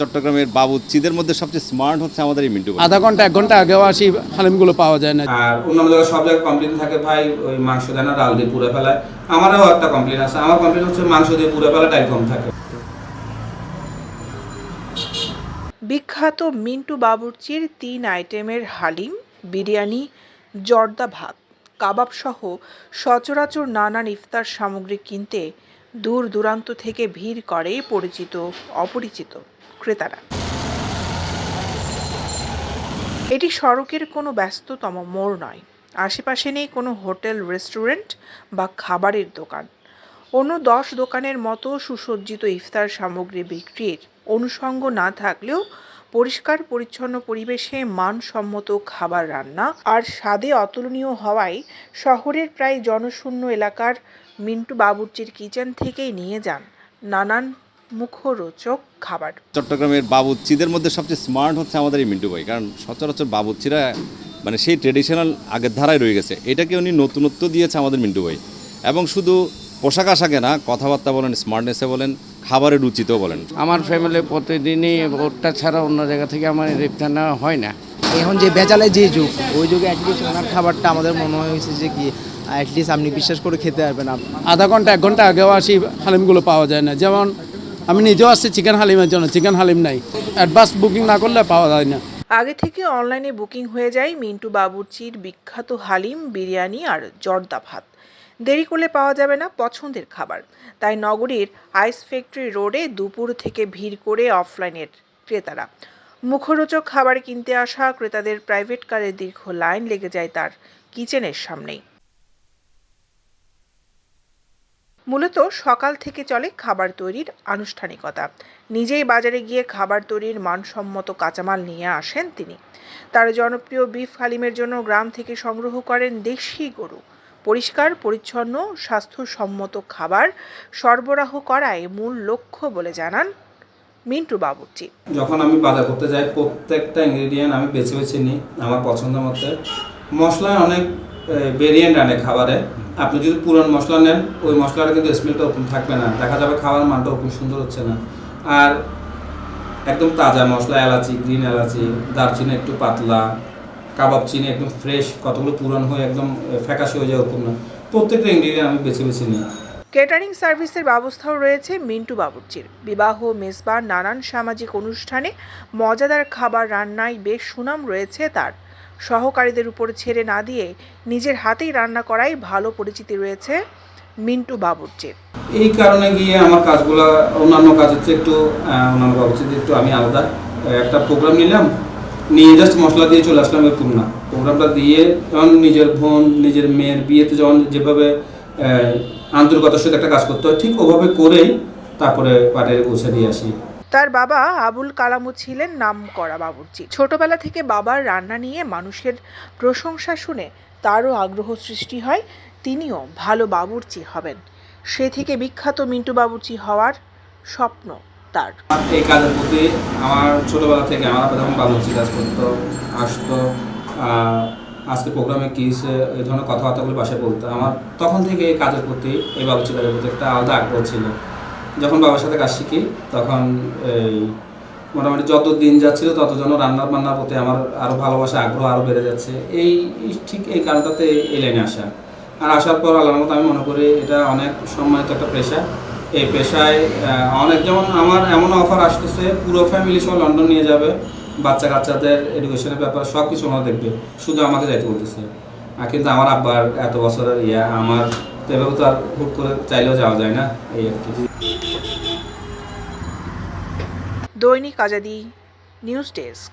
চট্টগ্রামের বাবুচিদের মধ্যে সবচেয়ে স্মার্ট হচ্ছে আমাদের এই মিন্টু। আধা ঘণ্টা এক ঘণ্টা আগেও আসি হালিমগুলো পাওয়া যায় না। আর অন্যান্য জায়গায় সব জায়গায় কমপ্লেন থাকে ভাই ওই মাংস দেয় না ডাল দিয়ে পুড়ে ফেলায়। আমারও একটা কমপ্লেন আছে। আমার কমপ্লেন হচ্ছে মাংস দিয়ে পুড়ে ফেলা ডাল কম থাকে। বিখ্যাত মিন্টু বাবুর্চির তিন আইটেমের হালিম বিরিয়ানি জর্দা ভাত কাবাব সহ সচরাচর নানান ইফতার সামগ্রী কিনতে দূর দূরান্ত থেকে ভিড় করে পরিচিত অপরিচিত। ক্রেতারা। এটি সড়কের কোনো ব্যস্ততম মোড় নয়। আশেপাশে নেই কোনো হোটেল, রেস্টুরেন্ট বা খাবারের দোকান। অন্য দশ দোকানের মতো সুসজ্জিত ইফতার সামগ্রী বিক্রির অনুষঙ্গ না থাকলেও পরিষ্কার, পরিচ্ছন্ন পরিবেশে মানসম্মত খাবার রান্না আর স্বাদে অতুলনীয় হওয়ায় শহরের প্রায় জনশূন্য এলাকার মিন্টু বাবুর্চির কিচেন থেকেই নিয়ে যান নানান মুখরোচক খাবার। চট্টগ্রামের বাবুচিদের মধ্যে সবচেয়ে স্মার্ট হচ্ছে আমাদের এই মিন্টু ভাই কারণ সচরাচর বাবুচিরা মানে সেই ট্রেডিশনাল আগের ধারায় রয়ে গেছে। এটাকে উনি নতুনত্ব দিয়েছে আমাদের মিন্টু ভাই। এবং শুধু পোশাক আশাকে না কথাবার্তা বলেন স্মার্টনেসে বলেন খাবারের রুচিতেও বলেন। আমার ফ্যামিলি প্রতিদিনই ওটা ছাড়া অন্য জায়গা থেকে আমার ইফতার নেওয়া হয় না। এখন যে বেজালে যে যুগ ওই যুগে অ্যাটলিস্ট ওনার খাবারটা আমাদের মনে হয়েছে যে কি অ্যাটলিস্ট আপনি বিশ্বাস করে খেতে পারবেন। আধা ঘণ্টা এক ঘণ্টা আগেও আসি হালিমগুলো পাওয়া যায় না। যেমন আমি নিজেও আসছি চিকেন হালিমের জন্য, চিকেন হালিম নাই। অ্যাডভান্স বুকিং না করলে পাওয়া যায় না। আগে থেকে অনলাইনে বুকিং হয়ে যায় মিন্টু বাবুর্চির বিখ্যাত হালিম, বিরিয়ানি আর জর্দা ভাত। দেরি করলে পাওয়া যাবে না পছন্দের খাবার। তাই নগরীর আইস ফ্যাক্টরি রোডে দুপুর থেকে ভিড় করে অফলাইনের ক্রেতারা। মুখরোচক খাবার কিনতে আসা ক্রেতাদের প্রাইভেট কারের দীর্ঘ লাইন লেগে যায় তার কিচেনের সামনেই। মূলত সকাল থেকে চলে খাবার তৈরির আনুষ্ঠানিকতা। নিজেই বাজারে গিয়ে খাবার তৈরির মানসম্মত কাঁচামাল নিয়ে আসেন তিনি। তার জনপ্রিয় বিফ হালিমের জন্য গ্রাম থেকে সংগ্রহ করেন দেশি গরু। পরিষ্কার, পরিচ্ছন্ন, স্বাস্থ্যসম্মত খাবার সরবরাহ করাই মূল লক্ষ্য বলে জানান মিন্টু বাবুর্চি। যখন আমি বাজার করতে যাই, প্রত্যেকটা ইনগ্রিডিয়েন্ট আমি বেছে বেছে নিই আমার পছন্দ মতে। মশলায় অনেক ভেরিয়েন্ট আনে খাবারে। আপনি যদি পুরান মশলা নেন, ওই মশলাটা কিন্তু স্মেলটা ওরকম থাকবে না। দেখা যাবে খাবার মানটা ওরকম সুন্দর হচ্ছে না। আর একদম তাজা মশলা, এলাচি গ্রিন এলাচি, দারচিনি একটু পাতলা, কাবাব চিনি একদম ফ্রেশ কতগুলো পুরান হয়ে একদম ফ্যাকাশে হয়ে যায় ওরকম না। প্রত্যেকটা ইনগ্রিডিয়েন্ট আমি বেছে বেছে নিই। কেটারিং সার্ভিসের ব্যবস্থাও রয়েছে মিন্টু বাবুর্চির। বিবাহ মেজবা নানান সামাজিক অনুষ্ঠানে মজাদার খাবার রান্নায় বেশ সুনাম রয়েছে তার। সহকারীদের উপর ছেড়ে না দিয়ে নিজের হাতেই রান্না করাই ভালো পরিচিতি রয়েছে মিন্টু বাবুর্চির। এই কারণে গিয়ে আমার কাজগুলো, অন্যান্য কাজের চেয়ে একটু অন্যান্য ব্যবস্থা একটু আমি আলাদা। একটা প্রোগ্রাম নিলাম, নিয়ে জাস্ট মশলা দিয়ে চলে আসলাম এরকম না প্রোগ্রামটা দিয়ে যখন নিজের বোন, নিজের মেয়ের বিয়েতে যখন যেভাবে আন্তরিকতার সাথে একটা কাজ করতে হয়, ঠিক ওভাবে করেই তারপরে পাটে পৌঁছে দিয়ে আসি। তার বাবা আবুল কালামও ছিলেন নামকরা বাবুর্চি। ছোটবেলা থেকে বাবার রান্না নিয়ে মানুষের প্রশংসা শুনে তারও আগ্রহ সৃষ্টি হয়, তিনিও ভালো বাবুর্চি হবেন। সে থেকে বিখ্যাত মিন্টু বাবুর্চি হওয়ার স্বপ্ন তার। এই কাজের প্রতি আমার ছোটবেলা থেকে আমার যখন বাবুর্চি কাজ করতো, আসতো আজকে প্রোগ্রামে কী হয়েছে এই ধরনের কথাবার্তাগুলো বাসায় বলতো। আমার তখন থেকে এই কাজের প্রতি, এই বাবুর্চি কাজের প্রতি একটা আলাদা আগ্রহ ছিল। যখন বাবার সাথে কাজ শিখি, তখন এই মোটামুটি যত দিন যাচ্ছিল তত যেন রান্নার বান্নার প্রতি আমার আরও ভালোবাসা, আগ্রহ আরও বেড়ে যাচ্ছে। এই ঠিক এই কারণটাতে এই লাইনে আসা। আর আসার পর আল্লাহর মতো আমি মনে করি এটা অনেক সম্মানিত একটা পেশা। এই পেশায় অনেক যেমন আমার এমন অফার আসতেছে, পুরো ফ্যামিলি সহ লন্ডন নিয়ে যাবে, বাচ্চা কাচ্চাদের এডুকেশনের ব্যাপার সব কিছু ওনারা দেখবে, শুধু আমাকে যাইতে বলতেছে। কিন্তু আমার আব্বার এত বছরের ইয়া, আমার তো এভাবে তো আর হুট করে চাইলেও যাওয়া যায় না, এই আর কি। দৈনিক আজাদি, নিউজ ডেস্ক।